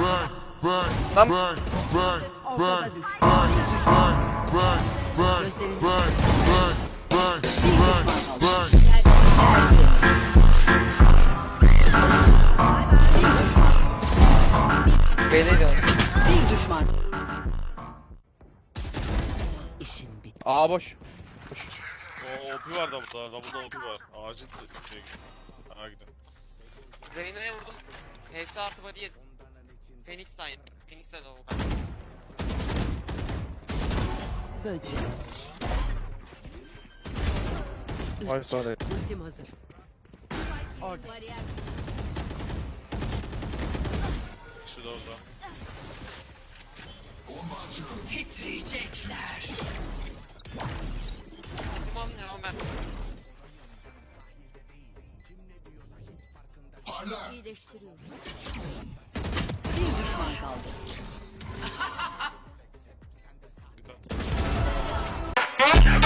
Lan Ortada. Bir düşman. Bir. İşin bitti. A boş. O OP var da burada. Double'da OP var. Ağacın şeye gidiyor. Aa gidiyor. Reyna'ya vurdum. HS artı body. Phoenix aynı. Phoenix de o. Böcek. Ay sorry. Ultim hazır. Orada. İkisi de orada. Titriyecekler. Ultim almıyor ama ben. İyileştiriyorum. Ah!